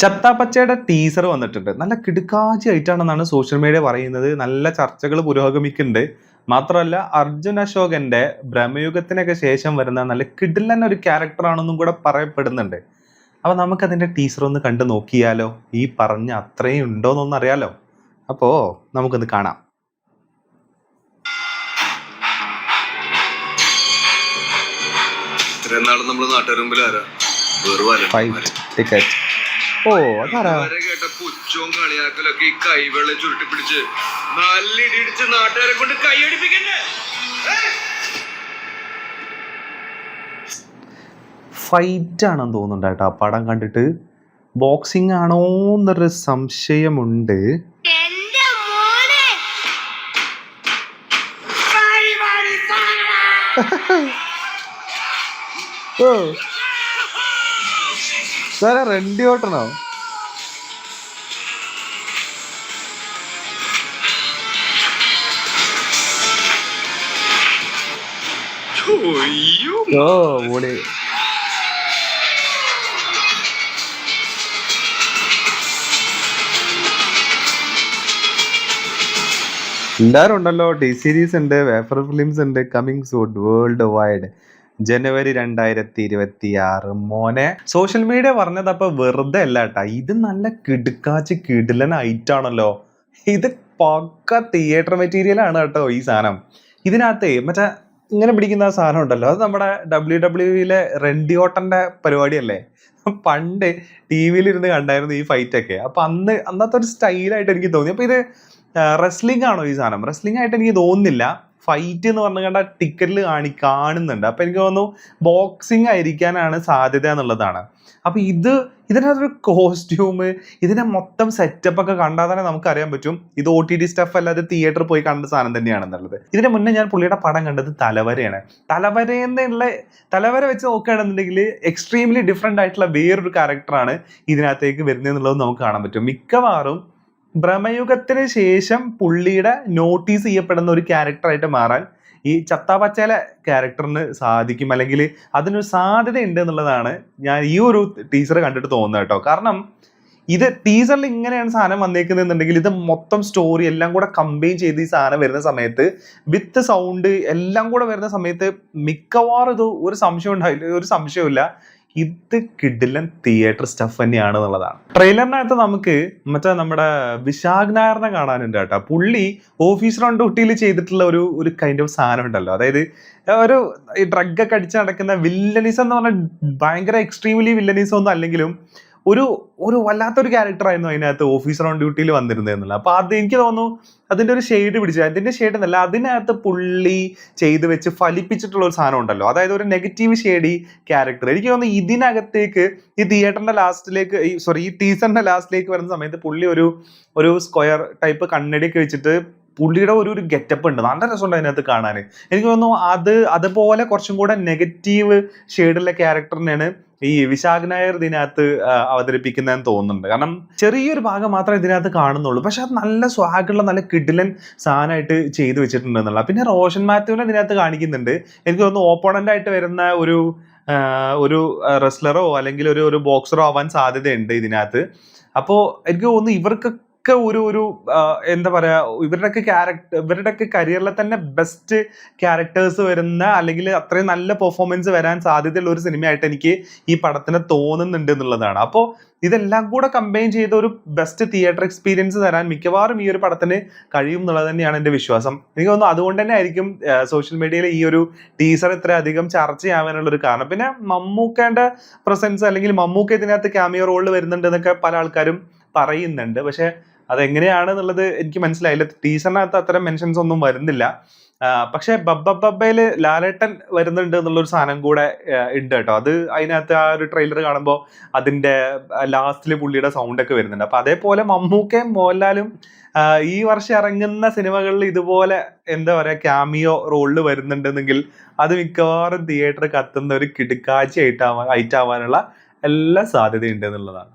ചത്താപ്പച്ചയുടെ teaser വന്നിട്ടുണ്ട്. നല്ല കിടുക്കാച്ചി ആയിട്ടാണെന്നാണ് സോഷ്യൽ മീഡിയ പറയുന്നത്. നല്ല ചർച്ചകൾ പുരോഗമിക്കുന്നുണ്ട്. മാത്രമല്ല അർജുൻ അശോകന്റെ ബ്രഹ്മയുഗത്തിനൊക്കെ ശേഷം വരുന്ന നല്ല കിടിലൻ ഒരു ക്യാരക്ടർ ആണെന്നും കൂടെ പറയപ്പെടുന്നുണ്ട്. അപ്പൊ നമുക്കതിന്റെ ടീസർ ഒന്ന് കണ്ടു നോക്കിയാലോ? ഈ പറഞ്ഞ അത്രയും ഉണ്ടോന്നൊന്നും അറിയാലോ? അപ്പോ നമുക്കൊന്ന് കാണാം. ഇത്രയും നാളും നമ്മൾ നാട്ടുകാരുടെ മുമ്പിൽ ആരാ? ഫൈറ്റ് ടിക്കറ്റ് ഓ അതാരാ? കേട്ട പുച്ചവും കളിയാക്കലൊക്കെ ഈ കൈവെള്ളം ചുരുട്ടി പിടിച്ച് നല്ല ഇടിയിടിച്ച് നാട്ടുകാരെ കൊണ്ട് കൈയടിപ്പിക്കണ്ടേ ഫൈറ്റ് ആണെന്ന് തോന്നുന്നുണ്ട് കേട്ടോ. ആ പടം കണ്ടിട്ട് ബോക്സിംഗ് ആണോ എന്നൊരു സംശയമുണ്ട്. ഓ. സാറേ റെഡി ഓട്ടണോ? ഓ ഓടി എല്ലാവരും ഉണ്ടല്ലോ ടി സീരീസ് ഉണ്ട് വേഫർ ഫിലിംസ് ഉണ്ട് കമ്മിങ് സൂൺ വേൾഡ് വൈഡ്. ജനുവരി രണ്ടായിരത്തി ഇരുപത്തി ആറ് മോനെ സോഷ്യൽ മീഡിയ പറഞ്ഞത് അപ്പൊ വെറുതെ അല്ല കേട്ടാ ഇത് നല്ല കിടുക്കാച്ച് കിടിലൻ ആണല്ലോ. ഇത് പക്ക തിയേറ്റർ മെറ്റീരിയൽ ആണ് കേട്ടോ ഈ സാധനം. ഇതിനകത്ത് മറ്റേ ഇങ്ങനെ പിടിക്കുന്ന ആ സാധനം ഉണ്ടല്ലോ. അത് നമ്മുടെ ഡബ്ല്യു ഡബ്ല്യുയിലെ റെൻഡിയോട്ടന്റെ പരിപാടിയല്ലേ? പണ്ട് ടി വിയിൽ ഇരുന്ന് കണ്ടായിരുന്നു ഈ ഫൈറ്റ് ഒക്കെ. അപ്പൊ അന്ന് അന്നത്തെ ഒരു സ്റ്റൈലായിട്ട് എനിക്ക് തോന്നി. അപ്പൊ ഇത് റെസ്ലിംഗ് ആണോ ഈ സാധനം? റെസ്ലിംഗ് ആയിട്ട് എനിക്ക് തോന്നുന്നില്ല. ഫൈറ്റ് എന്ന് പറഞ്ഞു കണ്ട ടിക്കറ്റിൽ കാണി കാണുന്നുണ്ട്. അപ്പൊ എനിക്ക് തോന്നുന്നു ബോക്സിംഗ് ആയിരിക്കാനാണ് സാധ്യത എന്നുള്ളതാണ്. അപ്പൊ ഇത് ഇതിനകത്തൊരു കോസ്റ്റ്യൂം ഇതിന്റെ മൊത്തം സെറ്റപ്പ് ഒക്കെ കണ്ടാൽ തന്നെ നമുക്ക് അറിയാൻ പറ്റും. ഇത് ഒ ടി ടി സ്റ്റഫ് അല്ലാതെ തിയേറ്ററിൽ പോയി കണ്ട സാധനം തന്നെയാണെന്നുള്ളത്. ഇതിന് മുന്നേ ഞാൻ പുള്ളിയുടെ പടം കണ്ടത് തലവരയാണ്. തലവരയെന്നുള്ള തലവര വെച്ച് നോക്കുകയാണെന്നുണ്ടെങ്കിൽ എക്സ്ട്രീംലി ഡിഫറെന്റ് ആയിട്ടുള്ള വേറൊരു ക്യാരക്ടറാണ് ഇതിനകത്തേക്ക് വരുന്നതെന്നുള്ളത് നമുക്ക് കാണാൻ പറ്റും. മിക്കവാറും ഭ്രമയുഗത്തിന് ശേഷം പുള്ളിയുടെ നോട്ടീസ് ചെയ്യപ്പെടുന്ന ഒരു ക്യാരക്ടറായിട്ട് മാറാൻ ഈ ചത്താപച്ചേല ക്യാരക്ടറിന് സാധിക്കും അല്ലെങ്കിൽ അതിനൊരു സാധ്യത ഉണ്ട് എന്നുള്ളതാണ് ഞാൻ ഈ ഒരു ടീച്ചർ കണ്ടിട്ട് തോന്നുന്നത് കേട്ടോ. കാരണം ഇത് ടീസറിൽ ഇങ്ങനെയാണ് സാധനം വന്നേക്കുന്നത് എന്നുണ്ടെങ്കിൽ ഇത് മൊത്തം സ്റ്റോറി എല്ലാം കൂടെ കമ്പൈൻ ചെയ്ത് ഈ സാധനം വരുന്ന സമയത്ത് വിത്ത് സൗണ്ട് എല്ലാം കൂടെ വരുന്ന സമയത്ത് മിക്കവാറും ഇത് ഒരു സംശയം ഉണ്ടായില്ല ഒരു സംശയമില്ല ഇത് കിഡിലൻ തിയേറ്റർ സ്റ്റഫ് തന്നെയാണ് എന്നുള്ളതാണ്. ട്രെയിലറിനകത്ത് നമുക്ക് മറ്റേ നമ്മുടെ വിശാഖ് നായറിനെ കാണാനുണ്ട് കേട്ടോ. പുള്ളി ഓഫീസർ ഓൺ ഡ്യൂട്ടിയിൽ ചെയ്തിട്ടുള്ള ഒരു ഒരു കൈൻഡ് ഓഫ് സാധനം ഉണ്ടല്ലോ. അതായത് ഒരു ഈ ഡ്രഗ് ഒക്കെ അടിച്ച് നടക്കുന്ന വില്ലനീസം എന്ന് പറഞ്ഞാൽ ഭയങ്കര എക്സ്ട്രീംലി വില്ലനീസം ഒന്നും അല്ലെങ്കിലും ഒരു ഒരു വല്ലാത്തൊരു ക്യാരക്ടർ ആയിരുന്നു അതിനകത്ത് ഓഫീസർ ഓൺ ഡ്യൂട്ടിയിൽ വന്നിരുന്നത് എന്നുള്ളത്. അപ്പൊ അത് എനിക്ക് തോന്നുന്നു അതിന്റെ ഒരു ഷെയ്ഡ് പിടിച്ചു. അതിന്റെ ഷെയ്ഡ് എന്നല്ല അതിനകത്ത് പുള്ളി ചെയ്ത് വെച്ച് ഫലിപ്പിച്ചിട്ടുള്ള ഒരു സാധനം ഉണ്ടല്ലോ. അതായത് ഒരു നെഗറ്റീവ് ഷെയ്ഡി ക്യാരക്ടർ എനിക്ക് തോന്നുന്നു ഇതിനകത്തേക്ക് ഈ തിയേറ്ററിന്റെ ലാസ്റ്റിലേക്ക് ഈ സോറി ഈ ടീസറിന്റെ ലാസ്റ്റിലേക്ക് വരുന്ന സമയത്ത് പുള്ളി ഒരു ഒരു സ്ക്വയർ ടൈപ്പ് കണ്ണടിയൊക്കെ വെച്ചിട്ട് പുള്ളിയുടെ ഒരു ഒരു ഗെറ്റപ്പ് ഉണ്ട്. നല്ല രസമുണ്ട് അതിനകത്ത് കാണാൻ എനിക്ക് തോന്നുന്നു അത് അതുപോലെ കുറച്ചും കൂടെ നെഗറ്റീവ് ഷെയ്ഡുള്ള ക്യാരക്ടറിനെയാണ് ഈ വിശാഖ് നായർ ഇതിനകത്ത് അവതരിപ്പിക്കുന്നതെന്ന് തോന്നുന്നുണ്ട്. കാരണം ചെറിയൊരു ഭാഗം മാത്രമേ ഇതിനകത്ത് കാണുന്നുള്ളൂ. പക്ഷെ അത് നല്ല സ്വാഗുള്ള നല്ല കിഡിലൻ സാധനമായിട്ട് ചെയ്തു വെച്ചിട്ടുണ്ട് എന്നുള്ള പിന്നെ റോഷൻ മാത്യുവിനെ ഇതിനകത്ത് കാണിക്കുന്നുണ്ട്. എനിക്ക് തോന്നുന്നു ഓപ്പോണന്റ് ആയിട്ട് വരുന്ന ഒരു ഒരു റെസ്ലറോ അല്ലെങ്കിൽ ഒരു ഒരു ബോക്സറോ ആവാൻ സാധ്യതയുണ്ട് ഇതിനകത്ത്. അപ്പോൾ എനിക്ക് തോന്നുന്നു ഇവർക്കൊക്കെ ഒരു ഒരു എന്താ പറയാ ഇവരുടെയൊക്കെ ക്യാരക്ടർ ഇവരുടെയൊക്കെ കരിയറിലെ തന്നെ ബെസ്റ്റ് ക്യാരക്ടേഴ്സ് വരുന്ന അല്ലെങ്കിൽ അത്രയും നല്ല പെർഫോമൻസ് വരാൻ സാധ്യതയുള്ള ഒരു സിനിമയായിട്ട് എനിക്ക് ഈ പടത്തിന് തോന്നുന്നുണ്ട് എന്നുള്ളതാണ്. അപ്പോൾ ഇതെല്ലാം കൂടെ കമ്പൈൻ ചെയ്ത ഒരു ബെസ്റ്റ് തിയേറ്റർ എക്സ്പീരിയൻസ് തരാൻ മിക്കവാറും ഈ ഒരു പടത്തിന് കഴിയും എന്നുള്ളത് തന്നെയാണ് എന്റെ വിശ്വാസം. എനിക്ക് തോന്നുന്നു അതുകൊണ്ട് തന്നെ ആയിരിക്കും സോഷ്യൽ മീഡിയയിൽ ഈ ഒരു ടീസർ ഇത്രയധികം ചർച്ചയാവാനുള്ള ഒരു കാരണം. പിന്നെ മമ്മൂക്കേന്റെ പ്രസൻസ് അല്ലെങ്കിൽ മമ്മൂക്ക ഇതിനകത്ത് ക്യാമിയോ റോളിൽ വരുന്നുണ്ട് എന്നൊക്കെ പല ആൾക്കാരും പറയുന്നുണ്ട്. പക്ഷെ അതെങ്ങനെയാണ് എന്നുള്ളത് എനിക്ക് മനസ്സിലായില്ല. ടീച്ചറിനകത്ത് അത്തരം മെൻഷൻസ് ഒന്നും വരുന്നില്ല. പക്ഷെ ബബ്ബബ്ബയിൽ ലാലേട്ടൻ വരുന്നുണ്ട് എന്നുള്ളൊരു സാധനം കൂടെ ഉണ്ട് കേട്ടോ. അത് അതിനകത്ത് ആ ഒരു ട്രെയിലർ കാണുമ്പോൾ അതിന്റെ ലാസ്റ്റിൽ പുള്ളിയുടെ സൗണ്ട് ഒക്കെ വരുന്നുണ്ട്. അപ്പൊ അതേപോലെ മമ്മൂക്കയും മോഹൻലാലും ഈ വർഷം ഇറങ്ങുന്ന സിനിമകളിൽ ഇതുപോലെ എന്താ പറയാ ക്യാമിയോ റോളിൽ വരുന്നുണ്ടെന്നെങ്കിൽ അത് മിക്കവാറും തിയേറ്റർ കത്തുന്ന ഒരു കിടുക്കാഴ്ച ആയിട്ടാവാൻ ആയിട്ടാവാനുള്ള എല്ലാ സാധ്യതയുണ്ട് എന്നുള്ളതാണ്.